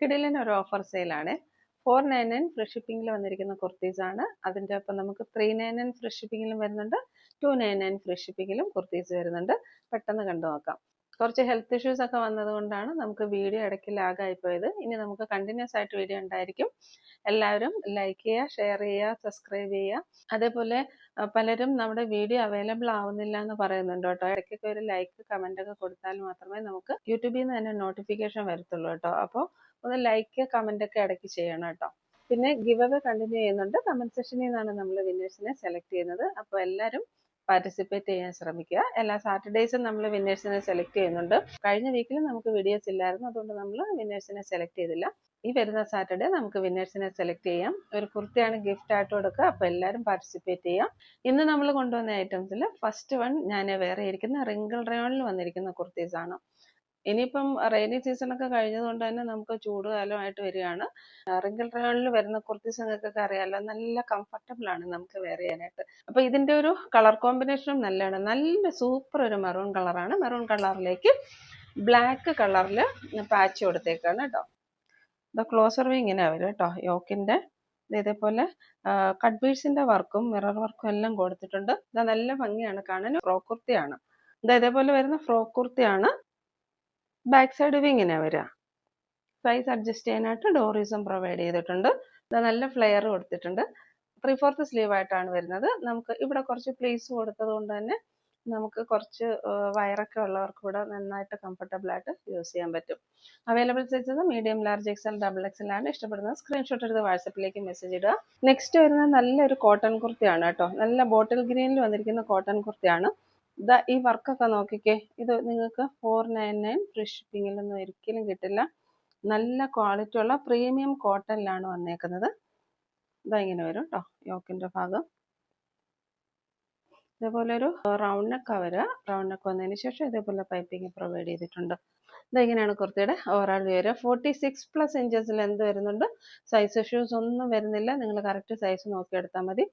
കിടിലൻ ഒരു ഓഫർ സെയിലാണ് ഫോർ നയൻ നയൻ ഫ്രീ ഷിപ്പിംഗിൽ വന്നിരിക്കുന്ന കുർത്തീസ് ആണ്. അതിന്റെ ഒപ്പം നമുക്ക് ത്രീ നയൻ നയൻ ഫ്രീ ഷിപ്പിംഗിലും വരുന്നുണ്ട്. ടു നയൻ നയൻ ഫ്രീ ഷിപ്പിംഗിലും കുർത്തീസ് വരുന്നുണ്ട്. പെട്ടെന്ന് കണ്ടു നോക്കാം. കുറച്ച് ഹെൽത്ത് ഇഷ്യൂസ് ഒക്കെ വന്നതുകൊണ്ടാണ് നമുക്ക് വീഡിയോ ഇടയ്ക്ക് ലാഗായി പോയത്. ഇനി നമുക്ക് കണ്ടിന്യൂസ് ആയിട്ട് വീഡിയോ ഉണ്ടായിരിക്കും. എല്ലാവരും ലൈക്ക് ചെയ്യുക ഷെയർ ചെയ്യുക സബ്സ്ക്രൈബ് ചെയ്യുക. അതേപോലെ പലരും നമ്മുടെ വീഡിയോ അവൈലബിൾ ആവുന്നില്ല എന്ന് പറയുന്നുണ്ട് കേട്ടോ. ഇടയ്ക്കൊക്കെ ഒരു ലൈക്ക് കമന്റ് ഒക്കെ കൊടുത്താൽ മാത്രമേ നമുക്ക് യൂട്യൂബിൽ നിന്ന് തന്നെ നോട്ടിഫിക്കേഷൻ വരത്തുള്ളൂ കേട്ടോ. അപ്പോൾ ഒന്ന് ലൈക്ക് കമന്റ് ഒക്കെ ഇടയ്ക്ക് ചെയ്യണം കേട്ടോ. പിന്നെ ഗിവ് അവേ കണ്ടിന്യൂ ചെയ്യുന്നുണ്ട് കമന്റ് സെക്ഷനിൽ നിന്നാണ് നമ്മൾ വിന്നേഴ്സിനെ സെലക്ട് ചെയ്യുന്നത്. അപ്പോൾ എല്ലാവരും പാർട്ടിസിപ്പേറ്റ് ചെയ്യാൻ ശ്രമിക്കുക. എല്ലാ സാറ്റർഡേസും നമ്മൾ വിന്നേഴ്സിനെ സെലക്ട് ചെയ്യുന്നുണ്ട്. കഴിഞ്ഞ വീക്കിൽ നമുക്ക് വീഡിയോസ് ഇല്ലായിരുന്നു. അതുകൊണ്ട് നമ്മൾ വിന്നേഴ്സിനെ സെലക്ട് ചെയ്തില്ല. ഈ വരുന്ന സാറ്റർഡേ നമുക്ക് വിന്നേഴ്സിനെ സെലക്ട് ചെയ്യാം. ഒരു കുർത്തിയാണ് ഗിഫ്റ്റ് ആയിട്ട് കൊടുക്കുക. അപ്പോൾ എല്ലാവരും പാർട്ടിസിപ്പേറ്റ് ചെയ്യാം. ഇന്ന് നമ്മൾ കൊണ്ടുവന്ന ഐറ്റംസിൽ ഫസ്റ്റ് വൺ ഞാൻ വേറെ ഇരിക്കുന്ന റിങ്കിൾ റയോണിൽ വന്നിരിക്കുന്ന കുർത്തീസ് ആണ് ഇനിയിപ്പം റെയിനി സീസൺ ഒക്കെ കഴിഞ്ഞതുകൊണ്ട് തന്നെ നമുക്ക് ചൂട് കാലമായിട്ട് വരികയാണ്. റിങ്കിൾ റയോണിൽ വരുന്ന കുർത്തീസ് നിങ്ങൾക്കൊക്കെ അറിയാമല്ലോ നല്ല കംഫർട്ടബിൾ ആണ് നമുക്ക് വെയർ ചെയ്യാനായിട്ട്. അപ്പോൾ ഇതിന്റെ ഒരു കളർ കോമ്പിനേഷനും നല്ലതാണ്. നല്ല സൂപ്പർ ഒരു മെറൂൺ കളറാണ് മെറൂൺ കളറിലേക്ക് ബ്ലാക്ക് കളറിൽ പാച്ച് കൊടുത്തേക്കാണ് കേട്ടോ. ഇത് ക്ലോസർ വി ഇങ്ങനെ വരും കേട്ടോ. യോക്കിന്റെ ഇതേപോലെ കട്ട് ബീഡ്സിന്റെ വർക്കും മിറർ വർക്കും എല്ലാം കൊടുത്തിട്ടുണ്ട്. ഇത് നല്ല ഭംഗിയാണ്. കാണാൻ ഫ്രോക്ക് കുർത്തിയാണ്. ഇത് ഇതേപോലെ വരുന്ന ഫ്രോക്ക് കുർത്തിയാണ്. ബാക്ക് സൈഡ് ഇങ്ങനെ വരിക സൈസ് അഡ്ജസ്റ്റ് ചെയ്യാനായിട്ട് ഡോറീസും പ്രൊവൈഡ് ചെയ്തിട്ടുണ്ട്. നല്ല ഫ്ലെയർ കൊടുത്തിട്ടുണ്ട്. ത്രീ ഫോർത്ത് സ്ലീവ് ആയിട്ടാണ് വരുന്നത്. നമുക്ക് ഇവിടെ കുറച്ച് പ്ലേസ് കൊടുത്തത് കൊണ്ട് തന്നെ നമുക്ക് കുറച്ച് വയറൊക്കെ ഉള്ളവർക്ക് കൂടെ നന്നായിട്ട് കംഫർട്ടബിൾ ആയിട്ട് യൂസ് ചെയ്യാൻ പറ്റും. Available sizes medium large XL double XL ആണ് ഇഷ്ടപ്പെടുന്നത്. സ്ക്രീൻഷോട്ട് എടുത്ത് വാട്സപ്പിലേക്ക് മെസ്സേജ് ഇടുക. നെക്സ്റ്റ് വരുന്നത് നല്ലൊരു കോട്ടൺ കുർത്തിയാണ് കേട്ടോ. നല്ല ബോട്ടിൽ ഗ്രീനിൽ വന്നിരിക്കുന്ന കോട്ടൺ കുർത്തിയാണ്. ഇതാ ഈ വർക്കൊക്കെ നോക്കിക്കേ. ഇത് നിങ്ങൾക്ക് ഫോർ നയൻ നയൻ ഫ്രീ ഷിപ്പിങ്ങിലൊന്നും ഒരിക്കലും കിട്ടില്ല. നല്ല ക്വാളിറ്റി ഉള്ള പ്രീമിയം കോട്ടണിലാണ് വന്നേക്കുന്നത്. ഇതാ ഇങ്ങനെ വരും കേട്ടോ യോക്കിന്റെ ഭാഗം. ഇതേപോലെ ഒരു റൗണ്ട് നെക്ക് വരിക റൗണ്ട് നെക്ക് വന്നതിന് ശേഷം ഇതേപോലെ പൈപ്പിംഗ് പ്രൊവൈഡ് ചെയ്തിട്ടുണ്ട്. ഇതെങ്ങനെയാണ് കുർത്തിയുടെ ഓവറാൾ വരിക ഫോർട്ടി സിക്സ് പ്ലസ് ഇഞ്ചസിൽ എന്ത് വരുന്നുണ്ട്. സൈസ് ഇഷ്യൂസ് ഒന്നും വരുന്നില്ല. നിങ്ങൾ കറക്റ്റ് സൈസ് നോക്കിയെടുത്താൽ മതി.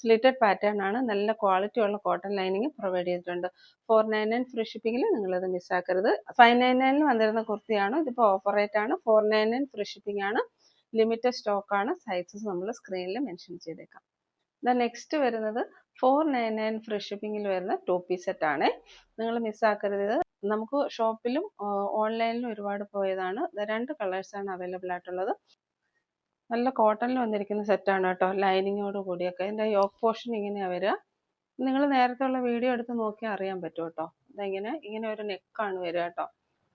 സ്ലിറ്റഡ് പാറ്റേൺ ആണ്. നല്ല ക്വാളിറ്റി ഉള്ള കോട്ടൺ ലൈനിങ് പ്രൊവൈഡ് ചെയ്തിട്ടുണ്ട്. ഫോർ നയൻ നയൻ ഫ്രീ ഷിപ്പിംഗിൽ നിങ്ങളത് മിസ്സാക്കരുത് ഫൈവ് നയൻ നയനിൽ വന്നിരുന്ന കുർത്തിയാണ് ഇതിപ്പോൾ ഓഫർ റേറ്റ് ആണ്. Four nine nine free shipping ആണ്. ലിമിറ്റഡ് സ്റ്റോക്ക് ആണ്. സൈസസ് നമ്മൾ സ്ക്രീനിൽ മെൻഷൻ ചെയ്തേക്കാം. ദ നെക്സ്റ്റ് വരുന്നത് ഫോർ നയൻ നയൻ ഫ്രീ ഷിപ്പിംഗിൽ വരുന്ന ടു സെറ്റ് ആണ്. നിങ്ങൾ മിസ്സാക്കരുത് ഇത് നമുക്ക് ഷോപ്പിലും ഓൺലൈനിലും ഒരുപാട് പോയതാണ്. രണ്ട് കളേഴ്സാണ് അവൈലബിൾ ആയിട്ടുള്ളത്. നല്ല കോട്ടണിൽ വന്നിരിക്കുന്ന സെറ്റാണ് കേട്ടോ ലൈനിങ്ങോട് കൂടിയൊക്കെ. ഇതിന്റെ യോക്ക് പോർഷൻ ഇങ്ങനെയാണ് വരിക. നിങ്ങൾ നേരത്തെ ഉള്ള വീഡിയോ എടുത്ത് നോക്കിയാൽ അറിയാൻ പറ്റും കേട്ടോ. ഇതെങ്ങനെ? ഇങ്ങനെ ഒരു നെക്കാണ് വരിക കേട്ടോ.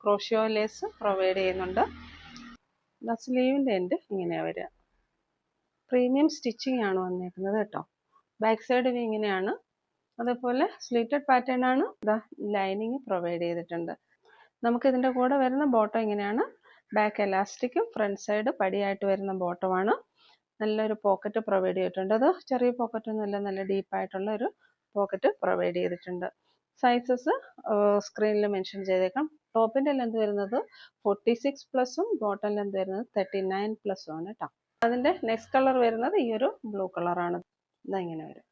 ക്രോഷിയോ ലേസ് പ്രൊവൈഡ് ചെയ്യുന്നുണ്ട്. സ്ലീവിന്റെ എൻഡ് ഇങ്ങനെയാണ് വരിക. പ്രീമിയം സ്റ്റിച്ചിങ് ആണ് വന്നിരിക്കുന്നത് കേട്ടോ. ബാക്ക് സൈഡ് ഇങ്ങനെയാണ്. അതേപോലെ സ്ലീറ്റഡ് പാറ്റേൺ ആണ് ലൈനിങ് പ്രൊവൈഡ് ചെയ്തിട്ടുണ്ട്. നമുക്ക് ഇതിന്റെ കൂടെ വരുന്ന ബോട്ടം ഇങ്ങനെയാണ്. ബാക്ക് എലാസ്റ്റിക്കും ഫ്രണ്ട് സൈഡ് പടിയായിട്ട് വരുന്ന ബോട്ടമാണ് നല്ലൊരു പോക്കറ്റ് പ്രൊവൈഡ് ചെയ്തിട്ടുണ്ട്. അത് ചെറിയ പോക്കറ്റ് ഒന്നുമല്ല നല്ല ഡീപ്പായിട്ടുള്ള ഒരു പോക്കറ്റ് പ്രൊവൈഡ് ചെയ്തിട്ടുണ്ട്. സൈസസ് സ്ക്രീനിൽ മെൻഷൻ ചെയ്തേക്കാം. ടോപ്പിന്റെ ലെന്ത് വരുന്നത് ഫോർട്ടി സിക്സ് പ്ലസും ബോട്ടം ലെന്ത് വരുന്നത് തേർട്ടി നയൻ പ്ലസും ആണ് കേട്ടോ അതിന്റെ നെക്സ്റ്റ് കളർ വരുന്നത് ഈ ഒരു ബ്ലൂ കളറാണ് ഇതാ ഇങ്ങനെ വരും.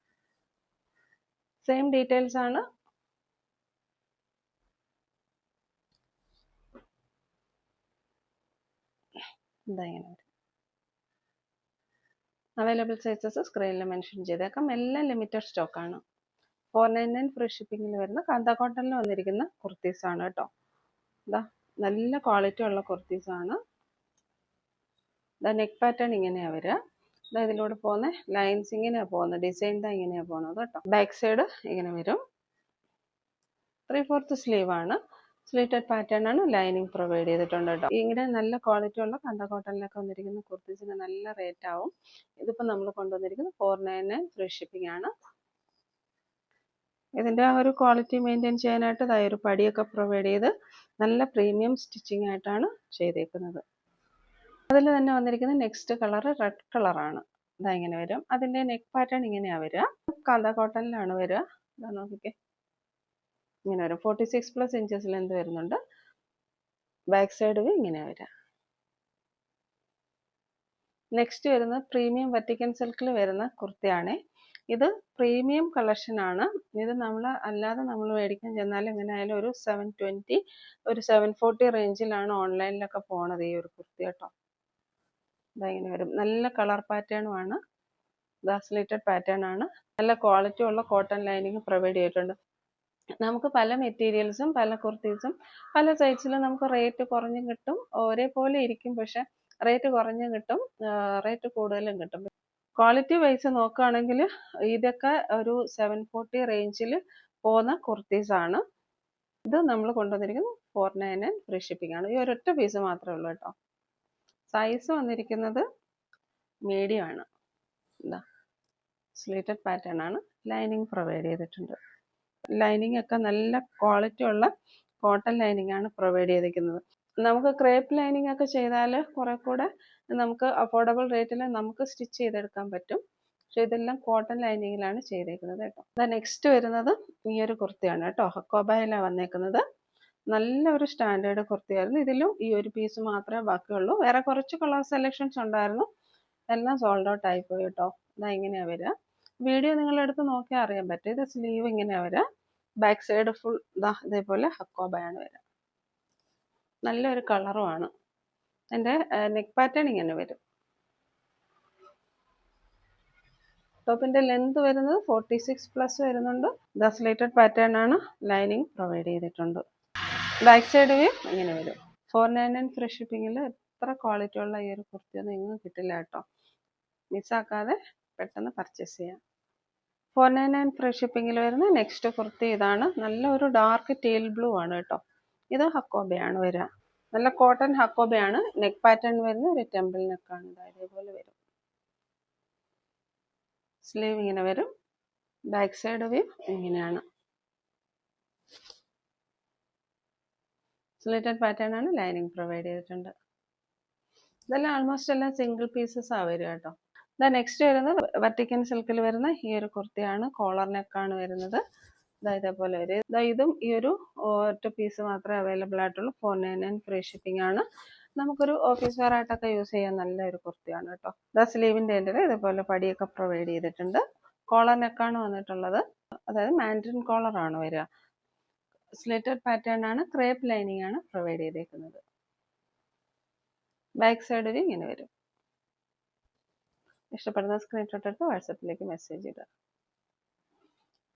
സെയിം ഡീറ്റെയിൽസ് ആണ്. വരും അവൈലബിൾ സൈസസ് സ്ക്രീനിൽ മെൻഷൻ ചെയ്തേക്കാം. എല്ലാം ലിമിറ്റഡ് സ്റ്റോക്കാണ് ഫോർ നയൻ നയൻ ഫ്രീ ഷിപ്പിങ്ങിൽ വരുന്ന കാന്ത കോട്ടണിൽ വന്നിരിക്കുന്ന കുർത്തീസ് ആണ് കേട്ടോ. ഇതാ നല്ല ക്വാളിറ്റി ഉള്ള കുർത്തീസ് ആണ്. ഇതാ നെക്ക് പാറ്റേൺ ഇങ്ങനെയാണ് വരിക. ഇതാ ഇതിലൂടെ പോകുന്ന ലൈൻസ് ഇങ്ങനെയാണ് പോകുന്നത്. ഡിസൈൻ ഇതാ ഇങ്ങനെയാണ് പോകുന്നത് കേട്ടോ. ബാക്ക് സൈഡ് ഇങ്ങനെ വരും. ത്രീ ഫോർത്ത് സ്ലീവാണ് സ്ലീറ്റഡ് പാറ്റേൺ ആണ് ലൈനിങ് പ്രൊവൈഡ് ചെയ്തിട്ടുണ്ട് കേട്ടോ. ഇങ്ങനെ നല്ല ക്വാളിറ്റി ഉള്ള കണ്ട കോട്ടണിലൊക്കെ വന്നിരിക്കുന്ന കുർത്തീസിന് നല്ല റേറ്റ് ആവും. ഇതിപ്പോൾ നമ്മൾ കൊണ്ടുവന്നിരിക്കുന്നത് four nine nine free shipping ആണ്. ഇതിന്റെ ആ ഒരു ക്വാളിറ്റി മെയിന്റെയിൻ ചെയ്യാനായിട്ട് ഇതായ ഒരു പടിയൊക്കെ പ്രൊവൈഡ് ചെയ്ത് നല്ല പ്രീമിയം സ്റ്റിച്ചിങ് ആയിട്ടാണ് ചെയ്തേക്കുന്നത്. അതിൽ തന്നെ വന്നിരിക്കുന്ന നെക്സ്റ്റ് കളർ റെഡ് കളറാണ് ഇതാ ഇങ്ങനെ വരും. അതിന്റെ നെക്ക് പാറ്റേൺ ഇങ്ങനെയാണ് വരിക. കാന്ത കോട്ടണിലാണ് വരിക. ഇതാ നോക്കിക്കേ. ഇങ്ങനെ വരും ഫോർട്ടി സിക്സ് പ്ലസ് ഇഞ്ചസിൽ എന്ത് വരുന്നുണ്ട്. ബാക്ക് സൈഡ് വ്യൂ ഇങ്ങനെ വരിക നെക്സ്റ്റ് വരുന്ന പ്രീമിയം വറ്റിക്കൻ സിൽക്കിൽ വരുന്ന കുർത്തിയാണ്. ഇത് പ്രീമിയം കളക്ഷൻ ആണ്. ഇത് നമ്മൾ അല്ലാതെ നമ്മൾ മേടിക്കാൻ ചെന്നാൽ എങ്ങനെയായാലും ഒരു സെവൻ ട്വന്റി ഒരു സെവൻ ഫോർട്ടി റേഞ്ചിലാണ് ഓൺലൈനിലൊക്കെ പോണത് ഈ ഒരു കുർത്തി കേട്ടോ. ഇതാ ഇങ്ങനെ വരും. നല്ല കളർ പാറ്റേണും ആണ്. സ്ലിറ്റഡ് പാറ്റേൺ ആണ്. നല്ല ക്വാളിറ്റി ഉള്ള കോട്ടൺ ലൈനിങ് പ്രൊവൈഡ് ചെയ്തിട്ടുണ്ട്. നമുക്ക് പല മെറ്റീരിയൽസും പല കുർത്തീസും പല സൈസിലും നമുക്ക് റേറ്റ് കുറഞ്ഞു കിട്ടും. ഒരേപോലെ ഇരിക്കും പക്ഷെ റേറ്റ് കുറഞ്ഞു കിട്ടും റേറ്റ് കൂടുതലും കിട്ടും. ക്വാളിറ്റി വൈസ് നോക്കുകയാണെങ്കിൽ ഇതൊക്കെ ഒരു സെവൻ ഫോർട്ടി റേഞ്ചിൽ പോകുന്ന കുർത്തീസ് ആണ്. ഇത് നമ്മൾ കൊണ്ടുവന്നിരിക്കുന്നത് four nine nine free shipping ആണ്. ഈ ഒരൊറ്റ പീസ് മാത്രമേ ഉള്ളൂ കേട്ടോ. സൈസ് വന്നിരിക്കുന്നത് മീഡിയം ആണ്. ഇതാ സ്ലീറ്റഡ് പാറ്റേൺ ആണ്. ലൈനിങ് പ്രൊവൈഡ് ചെയ്തിട്ടുണ്ട്. ലൈനിങ് ഒക്കെ നല്ല ക്വാളിറ്റി ഉള്ള കോട്ടൺ ലൈനിങ് ആണ് പ്രൊവൈഡ് ചെയ്തിരിക്കുന്നത്. നമുക്ക് ക്രേപ്പ് ലൈനിങ് ഒക്കെ ചെയ്താൽ കുറെ കൂടെ നമുക്ക് അഫോർഡബിൾ റേറ്റിൽ നമുക്ക് സ്റ്റിച്ച് ചെയ്തെടുക്കാൻ പറ്റും. പക്ഷെ ഇതെല്ലാം കോട്ടൺ ലൈനിങ്ങിലാണ് ചെയ്തേക്കുന്നത് കേട്ടോ. നെക്സ്റ്റ് വരുന്നത് ഈ ഒരു കുർത്തിയാണ് കേട്ടോ. ഹക്കോബയിലാണ് വന്നേക്കുന്നത്. നല്ല ഒരു സ്റ്റാൻഡേർഡ് കുർത്തിയായിരുന്നു ഇതിലും ഈ ഒരു പീസ് മാത്രമേ ബാക്കിയുള്ളൂ. വേറെ കുറച്ച് കളർ സെലക്ഷൻസ് ഉണ്ടായിരുന്നു. എല്ലാം സോൾഡ് ഔട്ട് ആയിപ്പോയി കേട്ടോ. ഇതാ ഇങ്ങനെയാ വരിക. വീഡിയോ നിങ്ങളെടുത്ത് നോക്കിയാൽ അറിയാൻ പറ്റും. ഇത് സ്ലീവ് ഇങ്ങനെയാണ് വരിക ബാക്ക് സൈഡ് ഫുൾ ഇതാ ഇതേപോലെ ഹക്കോബയാണ് വരിക നല്ലൊരു കളറുമാണ് എന്റെ നെക്ക് പാറ്റേൺ ഇങ്ങനെ വരും. ടോപ്പിന്റെ ലെങ്ത് വരുന്നത് ഫോർട്ടി സിക്സ് പ്ലസ് വരുന്നുണ്ട് ദസ്ലേറ്റഡ് പാറ്റേൺ ആണ്. ലൈനിങ് പ്രൊവൈഡ് ചെയ്തിട്ടുണ്ട്. ബാക്ക് സൈഡ് വ്യൂ ഇങ്ങനെ വരും. ഫോർ നയൻ നയൻ ഫ്രീ ഷിപ്പിങ്ങിൽ എത്ര ക്വാളിറ്റി ഉള്ള ഈ ഒരു കുർത്തിയൊന്നും എങ്ങും കിട്ടില്ല കേട്ടോ. മിസ്സാക്കാതെ പെട്ടെന്ന് പർച്ചേസ് ചെയ്യാം. ഫോർ നയൻ നയൻ ഫ്രീ ഷിപ്പിങ്ങിൽ വരുന്ന നെക്സ്റ്റ് കുർത്തി ഇതാണ്. നല്ല ഒരു ഡാർക്ക് ടീൽ ബ്ലൂ ആണ് കേട്ടോ ഇത് ഹക്കോബയാണ് വരിക നല്ല കോട്ടൺ ഹക്കോബയാണ് നെക്ക് പാറ്റേൺ വരുന്ന ഒരു ടെമ്പിൾ നെക്കാണ് ഇത് അതേപോലെ വരും. സ്ലീവ് ഇങ്ങനെ വരും. ബാക്ക് സൈഡ് വ്യൂ ഇങ്ങനെയാണ്. സ്ലിറ്റഡ് പാറ്റേൺ ആണ്. ലൈനിങ് പ്രൊവൈഡ് ചെയ്തിട്ടുണ്ട്. ഇതെല്ലാം ആൾമോസ്റ്റ് എല്ലാം സിംഗിൾ പീസസ് ആ വരിക കേട്ടോ ഇതാ നെക്സ്റ്റ് വരുന്നത് വെർട്ടിക്കൻ സിൽക്കിൽ വരുന്ന ഈ ഒരു കുർത്തിയാണ് കോളർ നെക്കാണ് വരുന്നത്. ഇതാ ഇതേപോലെ ഒരു ഇതാ ഈ ഒരു ഒറ്റ പീസ് മാത്രമേ അവൈലബിൾ ആയിട്ടുള്ളൂ. Four nine nine free shipping ആണ്. നമുക്കൊരു ഓഫീസ് വെയർ ആയിട്ടൊക്കെ യൂസ് ചെയ്യാൻ നല്ല ഒരു കുർത്തിയാണ് കേട്ടോ. ദാ സ്ലീവിന്റെ എന്റെ ഇതേപോലെ പടിയൊക്കെ പ്രൊവൈഡ് ചെയ്തിട്ടുണ്ട്. കോളർ നെക്കാണ് വന്നിട്ടുള്ളത്. അതായത് മാൻഡ്രിൻ കോളർ ആണ് വരിക. സ്ലിറ്റഡ് പാറ്റേൺ ആണ് ക്രേപ്പ് ലൈനിങ് ആണ് പ്രൊവൈഡ് ചെയ്തേക്കുന്നത്. ബാക്ക് സൈഡിൽ ഇങ്ങനെ വരും. ഇഷ്ടപ്പെടുന്ന സ്ക്രീൻഷോട്ട് എടുത്ത് വാട്സപ്പിലേക്ക് മെസ്സേജ് ഇടുക.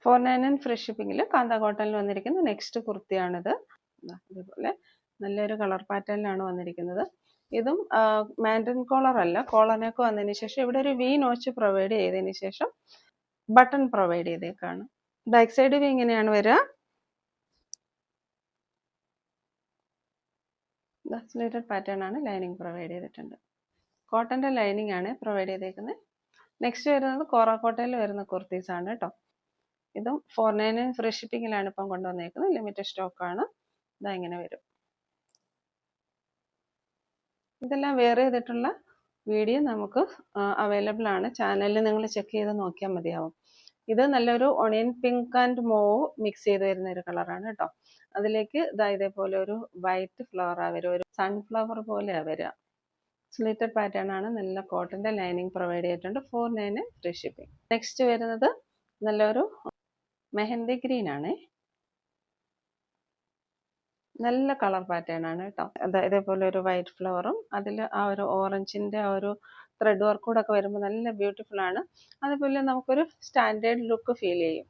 ഫോർ നയൻ നയൻ ഫ്രഷ് ഷിപ്പിങ്ങിൽ കാന്ത കോട്ടണിൽ വന്നിരിക്കുന്ന നെക്സ്റ്റ് കുർത്തിയാണിത്. ഇതുപോലെ നല്ലൊരു കളർ പാറ്റേണിലാണ് വന്നിരിക്കുന്നത്. ഇതും മാൻഡൻ കോളർ അല്ല. കോളറിനൊക്കെ വന്നതിന് ശേഷം ഇവിടെ ഒരു വി നോച്ച് പ്രൊവൈഡ് ചെയ്തതിന് ശേഷം ബട്ടൺ പ്രൊവൈഡ് ചെയ്തേക്കാണ്. ബാക്ക് സൈഡ് വി ഇങ്ങനെയാണ് വരിക. സ്ലീറ്റഡ് പാറ്റേൺ ആണ് ലൈനിങ് പ്രൊവൈഡ് ചെയ്തിട്ടുണ്ട്. കോട്ടന്റെ ലൈനിങ് ആണ് പ്രൊവൈഡ് ചെയ്തേക്കുന്നത് നെക്സ്റ്റ് വരുന്നത് കോറാക്കോട്ടയിൽ വരുന്ന കുർത്തീസ് ആണ് കേട്ടോ ഇതും ഫോർ നയൻ നയൻ ഫ്രീ ഷിപ്പിങ്ങിലാണ് ഇപ്പം കൊണ്ടുവന്നേക്കുന്നത് ലിമിറ്റഡ് സ്റ്റോക്കാണ് ഇതാ ഇങ്ങനെ വരും. ഇതെല്ലാം വേറെ ചെയ്തിട്ടുള്ള വീഡിയോ നമുക്ക് അവൈലബിൾ ആണ്. ചാനലിൽ നിങ്ങൾ ചെക്ക് ചെയ്ത് നോക്കിയാൽ മതിയാവും. ഇത് നല്ലൊരു onion pink and mauve mix ചെയ്ത് വരുന്ന ഒരു കളറാണ് കേട്ടോ അതിലേക്ക് ഇതാ ഇതേപോലെ ഒരു വൈറ്റ് ഫ്ലവർ ആ വരും. ഒരു സൺഫ്ലവർ പോലെയാണ് വരിക സ്ലിറ്റഡ് പാറ്റേൺ ആണ് നല്ല കോട്ടന്റെ ലൈനിങ് പ്രൊവൈഡ് ചെയ്തിട്ടുണ്ട്. Four nine free shipping next വരുന്നത് നല്ലൊരു മെഹന്തി ഗ്രീൻ ആണ്. നല്ല കളർ പാറ്റേൺ ആണ് കേട്ടോ. ഇതേപോലെ ഒരു വൈറ്റ് ഫ്ലവറും അതിൽ ആ ഒരു ഓറഞ്ചിന്റെ ആ ഒരു ത്രെഡ് വർക്ക് കൂടെ ഒക്കെ വരുമ്പോൾ നല്ല ബ്യൂട്ടിഫുൾ ആണ്. അതുപോലെ നമുക്കൊരു സ്റ്റാൻഡേർഡ് ലുക്ക് ഫീൽ ചെയ്യും.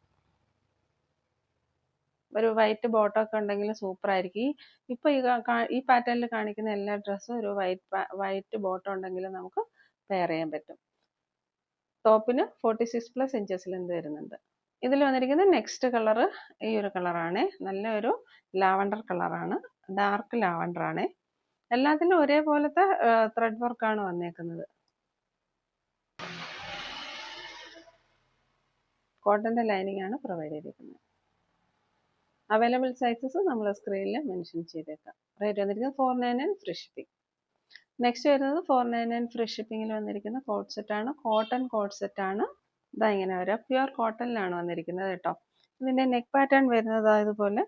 ഒരു വൈറ്റ് ബോട്ടം ഒക്കെ ഉണ്ടെങ്കിൽ സൂപ്പർ ആയിരിക്കും. ഇപ്പൊ ഈ ഈ പാറ്റേണിൽ കാണിക്കുന്ന എല്ലാ ഡ്രസ്സും ഒരു വൈറ്റ് വൈറ്റ് ബോട്ടം ഉണ്ടെങ്കിൽ നമുക്ക് പെയർ ചെയ്യാൻ പറ്റും. ടോപ്പിന് ഫോർട്ടി സിക്സ് പ്ലസ് ഇഞ്ചസിൽ എന്ത് വരുന്നുണ്ട്. ഇതിൽ വന്നിരിക്കുന്ന നെക്സ്റ്റ് കളർ ഈ ഒരു കളറാണ് നല്ലൊരു ലാവണ്ടർ കളറാണ് ഡാർക്ക് ലാവണ്ടർ ആണ്. എല്ലാത്തിലും ഒരേപോലത്തെ ത്രെഡ് വർക്ക് ആണ് വന്നേക്കുന്നത്. കോട്ടന്റെ ലൈനിങ് ആണ് പ്രൊവൈഡ് ചെയ്തിരിക്കുന്നത്. അവൈലബിൾ സൈസസ് നമ്മൾ സ്ക്രീനിൽ മെൻഷൻ ചെയ്തേക്കാം. റേറ്റ് വന്നിരിക്കുന്നത് four nine nine free shipping next വരുന്നത് ഫോർ നയൻ നയൻ ഫ്രീ ഷിപ്പിങ്ങിൽ വന്നിരിക്കുന്ന കോട്ട് സെറ്റ് ആണ്. കോട്ടൺ കോട്ട് സെറ്റ് ആണ്. ഇതാ ഇങ്ങനെ വരിക പ്യുവർ കോട്ടണിലാണ് വന്നിരിക്കുന്നത് കേട്ടോ. ഇതിന്റെ നെക്ക് പാറ്റേൺ വരുന്നത് ഇതുപോലെ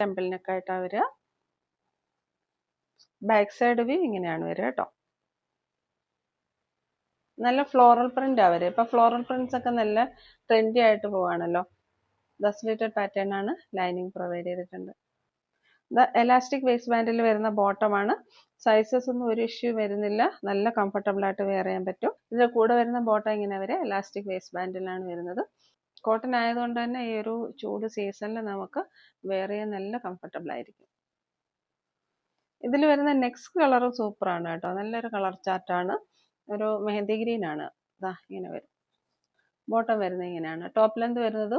ടെമ്പിൾ നെക്കായിട്ടാണ് വരിക ബാക്ക് സൈഡ് വ്യൂ ഇങ്ങനെയാണ് വരിക കേട്ടോ. നല്ല ഫ്ലോറൽ പ്രിന്റ് ആണ് വരിക ഇപ്പം ഫ്ലോറൽ പ്രിന്റ്സ് ഒക്കെ നല്ല ട്രെൻഡി ആയിട്ട് പോവാണല്ലോ. ദസ് ലിറ്റർ പാറ്റേൺ ആണ് ലൈനിങ് പ്രൊവൈഡ് ചെയ്തിട്ടുണ്ട്. എലാസ്റ്റിക് വേസ്റ്റ് ബാൻഡിൽ വരുന്ന ബോട്ടമാണ് സൈസസ് ഒന്നും ഒരു ഇഷ്യൂ വരുന്നില്ല. നല്ല കംഫർട്ടബിൾ ആയിട്ട് വെയർ ചെയ്യാൻ പറ്റും. ഇതിന്റെ കൂടെ വരുന്ന ബോട്ടം ഇങ്ങനെ വരെ എലാസ്റ്റിക് വേസ്റ്റ് ബാൻഡിലാണ് വരുന്നത്. കോട്ടൺ ആയതുകൊണ്ട് തന്നെ ഈ ഒരു ചൂട് സീസണിൽ നമുക്ക് വെയർ ചെയ്യാൻ നല്ല കംഫർട്ടബിൾ ആയിരിക്കും. ഇതിൽ വരുന്ന നെക്സ്റ്റ് കളറും സൂപ്പറാണ് കേട്ടോ. നല്ലൊരു കളർ ചാർട്ടാണ് ഒരു മെഹന്തി ഗ്രീൻ ആണ്. ഇങ്ങനെ വരും. ബോട്ടം വരുന്നത് ഇങ്ങനെയാണ്. ടോപ്പ് ലെന്ത് വരുന്നത്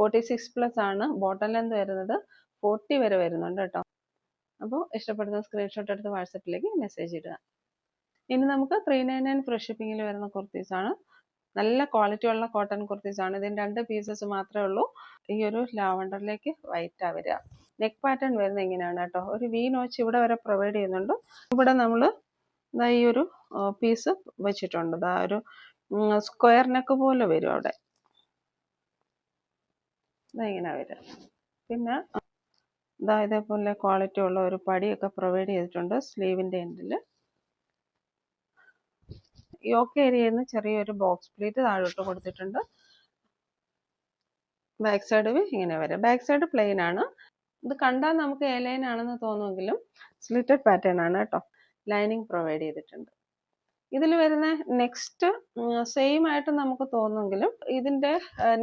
ഫോർട്ടി സിക്സ് പ്ലസ് ആണ് ബോട്ടം ലെന്ത് വരുന്നത്. ഫോർട്ടി വരെ വരുന്നുണ്ട് കേട്ടോ അപ്പോൾ ഇഷ്ടപ്പെടുന്ന സ്ക്രീൻഷോട്ട് എടുത്ത് വാട്സപ്പിലേക്ക് മെസ്സേജ് ഇടുക. ഇനി നമുക്ക് ത്രീ നയൻ നയൻ ഫ്രഷ് ഷിപ്പിങ്ങിൽ വരുന്ന കുർത്തീസ് ആണ്. നല്ല ക്വാളിറ്റി ഉള്ള കോട്ടൺ കുർത്തീസ് ആണ്. ഇതിന് രണ്ട് പീസസ് മാത്രമേ ഉള്ളൂ. ഈ ഒരു ലാവണ്ടറിലേക്ക് വൈറ്റ് ആ വരിക. നെക്ക് പാറ്റേൺ വരുന്നത് ഇങ്ങനെയാണ് കേട്ടോ ഒരു വി നോച്ച് ഇവിടെ വരെ പ്രൊവൈഡ് ചെയ്യുന്നുണ്ട്. ഇവിടെ നമ്മൾ ഈ ഒരു പീസ് വെച്ചിട്ടുണ്ട്. ദാ ഒരു സ്ക്വയർ നെക്ക് പോലെ വരും അവിടെ. ഇതാ ഇങ്ങനെ വരും. പിന്നെ ഇതാ ഇതേപോലെ ക്വാളിറ്റി ഉള്ള ഒരു പടിയൊക്കെ പ്രൊവൈഡ് ചെയ്തിട്ടുണ്ട് സ്ലീവിന്റെ എൻഡിൽ യോക്ക് ഏരിയയിൽ നിന്ന് ചെറിയൊരു ബോക്സ് പ്ലേറ്റ് താഴോട്ട് കൊടുത്തിട്ടുണ്ട്. ബാക്ക് സൈഡ് ഇങ്ങനെ വരും. ബാക്ക് സൈഡ് പ്ലെയിൻ ആണ്. ഇത് കണ്ടാൽ നമുക്ക് എ ലൈൻ ആണെന്ന് തോന്നുമെങ്കിലും സ്ലിറ്റഡ് പാറ്റേൺ ആണ് കേട്ടോ. ലൈനിങ് പ്രൊവൈഡ് ചെയ്തിട്ടുണ്ട്. ഇതിൽ വരുന്ന നെക്സ്റ്റ് സെയിം ആയിട്ട് നമുക്ക് തോന്നുമെങ്കിലും ഇതിന്റെ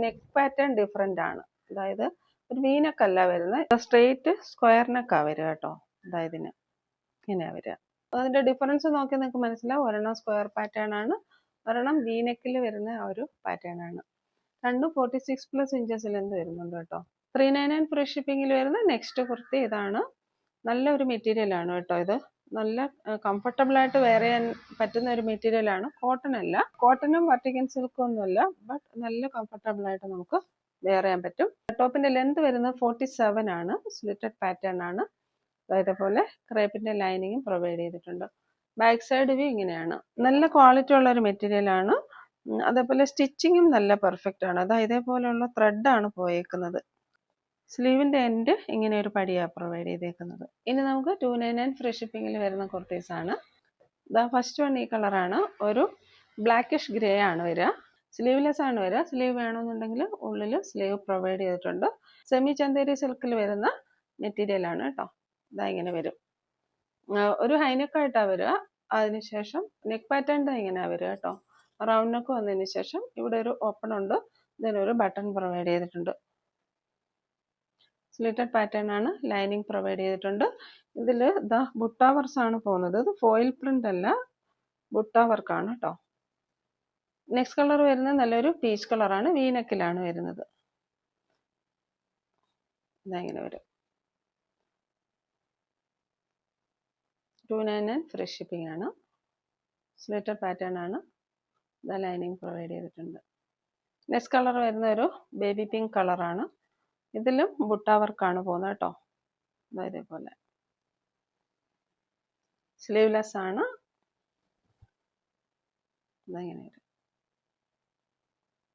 നെക്ക് പാറ്റേൺ ഡിഫറെന്റ് ആണ്. അതായത് ഒരു വീനക്കല്ല വരുന്നത് സ്ട്രെയിറ്റ് സ്ക്വയർ നെക്കാ വരിക കേട്ടോ. അതായത് ഇതിന് ഇങ്ങനെയാ വരിക. അതിന്റെ ഡിഫറൻസ് നോക്കി നിങ്ങൾക്ക് മനസ്സിലാവും. ഒരെണ്ണം സ്ക്വയർ പാറ്റേൺ ആണ്. ഒരെണ്ണം വീനക്കിൽ വരുന്ന ആ ഒരു പാറ്റേൺ ആണ്. രണ്ടും ഫോർട്ടി സിക്സ് പ്ലസ് ഇഞ്ചസിൽ എന്ത് വരുന്നുണ്ട് കേട്ടോ. ത്രീ നയൻ നയൻ ഫ്രീ ഷിപ്പിംഗിൽ വരുന്ന നെക്സ്റ്റ് കുർത്തി ഇതാണ്. നല്ലൊരു മെറ്റീരിയൽ ആണ് കേട്ടോ ഇത്. നല്ല കംഫർട്ടബിൾ ആയിട്ട് വെയർ ചെയ്യാൻ പറ്റുന്ന ഒരു മെറ്റീരിയൽ ആണ്. കോട്ടൺ അല്ല. കോട്ടണും വർട്ടിക്കൻ സിൽക്കും ഒന്നുമല്ല. ബട്ട് നല്ല കംഫർട്ടബിൾ ആയിട്ട് നമുക്ക് വെയർ ചെയ്യാൻ പറ്റും. ടോപ്പിന്റെ ലെന്ത് വരുന്നത് ഫോർട്ടി സെവൻ ആണ്. സ്ലിറ്റഡ് പാറ്റേൺ ആണ്. അതേപോലെ ക്രേപ്പിന്റെ ലൈനിങ്ങും പ്രൊവൈഡ് ചെയ്തിട്ടുണ്ട്. ബാക്ക് സൈഡ് വ്യൂ ഇങ്ങനെയാണ്. നല്ല ക്വാളിറ്റി ഉള്ള ഒരു മെറ്റീരിയൽ ആണ്. അതേപോലെ സ്റ്റിച്ചിങ്ങും നല്ല പെർഫെക്റ്റ് ആണ്. അതായത് ഇതേപോലെയുള്ള ത്രെഡ് ആണ് പോയേക്കുന്നത്. സ്ലീവിന്റെ എൻഡ് ഇങ്ങനെ ഒരു പടിയാണ് പ്രൊവൈഡ് ചെയ്തേക്കുന്നത്. ഇനി നമുക്ക് ടു നയൻ നയൻ ഫ്രീ ഷിപ്പിങ്ങിൽ വരുന്ന കുർത്തീസ് ആണ് ഇതാ ഫസ്റ്റ് വൺ ഈ കളറാണ് ഒരു ബ്ലാക്കിഷ് ഗ്രേ ആണ് വരിക. സ്ലീവ്ലെസ് ആണ് വരിക. സ്ലീവ് വേണമെന്നുണ്ടെങ്കിൽ ഉള്ളിൽ സ്ലീവ് പ്രൊവൈഡ് ചെയ്തിട്ടുണ്ട്. സെമി ചന്തേരി സിൽക്കിൽ വരുന്ന മെറ്റീരിയൽ ആണ് കേട്ടോ ഇതാ ഇങ്ങനെ വരും. ഒരു ഹൈനെക്കായിട്ടാണ് വരിക. അതിനുശേഷം നെക്ക് പാറ്റേൺ ഇങ്ങനെയാണ് വരിക കേട്ടോ റൗണ്ട് നെക്ക് വന്നതിന് ശേഷം ഇവിടെ ഒരു ഓപ്പൺ ഉണ്ട്. ഇതിനൊരു ബട്ടൺ പ്രൊവൈഡ് ചെയ്തിട്ടുണ്ട്. സ്ലിറ്റഡ് പാറ്റേൺ ആണ് ലൈനിങ് പ്രൊവൈഡ് ചെയ്തിട്ടുണ്ട്. ഇതിൽ ദ ബുട്ടാവർസ് ആണ് പോകുന്നത്. ഇത് ഫോയിൽ പ്രിന്റ് അല്ല ബുട്ടാവർക്കാണ് കേട്ടോ നെക്സ്റ്റ് കളർ വരുന്നത് നല്ലൊരു പീച്ച് കളറാണ് വീനക്കിലാണ് വരുന്നത്. ഇതങ്ങനെ വരും. Two nine nine free shipping ആണ്. സ്വെറ്റർ പാറ്റേൺ ആണ്. ഇത് ലൈനിങ് പ്രൊവൈഡ് ചെയ്തിട്ടുണ്ട്. നെക്സ്റ്റ് കളർ വരുന്ന ഒരു ബേബി പിങ്ക് കളറാണ് ഇതിലും ബുട്ട വർക്കാണ് പോകുന്നത് കേട്ടോ. ഇതേപോലെ. സ്ലീവ്ലെസ് ആണ്. ഇതങ്ങനെ വരും.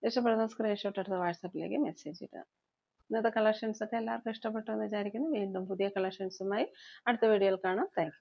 ഇഷ്ടപ്പെടുന്ന സ്ക്രീൻഷോട്ട് എടുത്ത് വാട്സപ്പിലേക്ക് മെസ്സേജ് ഇടുക. ഇന്നത്തെ കളക്ഷൻസ് ഒക്കെ എല്ലാവർക്കും ഇഷ്ടപ്പെട്ടു എന്ന് വിചാരിക്കുന്നു. വീണ്ടും പുതിയ കളക്ഷൻസുമായി അടുത്ത വീഡിയോയിൽ കാണാം. താങ്ക്